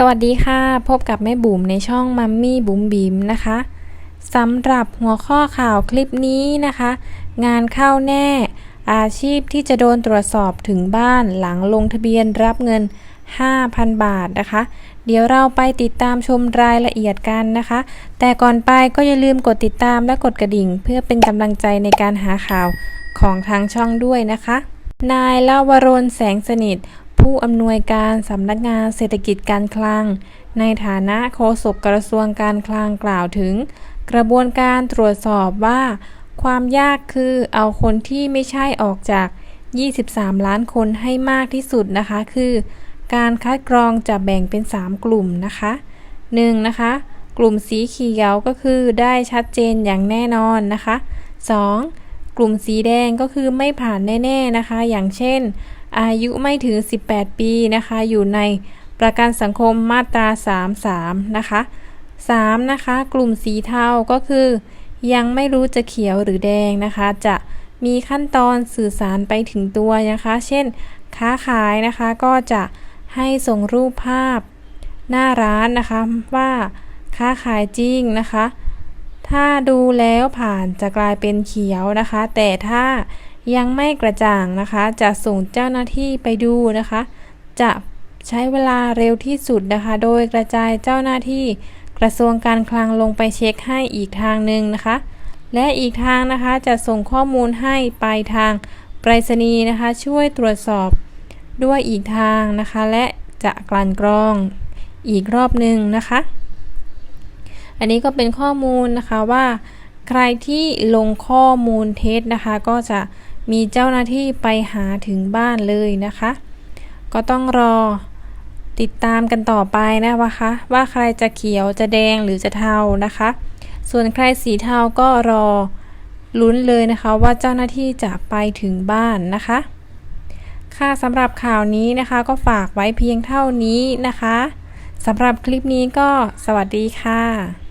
สวัสดีค่ะ พบกับแม่บุ๋มในช่องมัมมี่บุ๋มบิ๋มนะคะสำหรับหัวข้อข่าวคลิปนี้นะคะ งานเข้าแน่ อาชีพที่จะโดนตรวจสอบถึงบ้านหลังลงทะเบียนรับเงิน 5,000 บาทนะคะ เดี๋ยวเราไปติดตามชมรายละเอียดกันนะคะ แต่ก่อนไปก็อย่าลืมกดติดตามและกดกระดิ่ง เพื่อเป็นกำลังใจในการหาข่าวของทางช่องด้วยนะคะนายลาวรนแสงสนิท ผู้อำนวยการสำนักงานเศรษฐกิจการคลัง ในฐานะโฆษกกระทรวงการคลังกล่าวถึง กระบวนการตรวจสอบว่า ความยากคือเอาคนที่ไม่ใช่ออกจาก 23 ล้านคนให้มากที่สุดนะคะ คือ การคัดกรองจะแบ่งเป็น 3 กลุ่มนะคะ 1. นะคะ กลุ่มสีเขียวก็คือได้ชัดเจนอย่างแน่นอนนะคะ 2. กลุ่มสีแดงก็คือไม่ผ่านแน่ๆนะคะ อย่างเช่น อายุไม่ถึง 18 ปีนะคะ อยู่ในประกันสังคมมาตรา 33 นะคะ 3. นะคะ กลุ่มสีเทาก็คือ ยังไม่รู้จะเขียวหรือแดงนะคะ จะมีขั้นตอนสื่อสารไปถึงตัวนะคะ เช่น ค้าขายนะคะก็จะให้ส่งรูปภาพ หน้าร้านนะคะว่าค้าขายจริงนะคะ ถ้าดูแล้วผ่านจะกลายเป็นเขียวนะคะ แต่ถ้ายังไม่กระจ่างนะคะ จะส่งเจ้าหน้าที่ไปดูนะคะ จะใช้เวลาเร็วที่สุดนะคะ โดยกระจายเจ้าหน้าที่กระทรวงการคลังลงไปเช็คให้อีกทางหนึ่งนะคะ และอีกทางนะคะจะส่งข้อมูลให้ไปทางไปรษณีย์นะคะ ช่วยตรวจสอบด้วยอีกทางนะคะ และจะกลั่นกรองอีกรอบหนึ่งนะคะ อันนี้ก็เป็นข้อมูลนะคะว่า ใครที่ลงข้อมูลเท็จนะคะ ก็จะมีเจ้าหน้าที่ไปหาถึงบ้านเลยนะคะ ก็ต้องรอติดตามกันต่อไปนะคะ ว่าใครจะเขียวจะแดงหรือจะเทานะคะ ส่วนใครสีเทาก็รอลุ้นเลยนะคะว่าเจ้าหน้าที่จะไปถึงบ้านนะคะ ค่ะสำหรับข่าวนี้นะคะก็ฝากไว้เพียงเท่านี้นะคะสำหรับคลิปนี้ก็สวัสดีค่ะ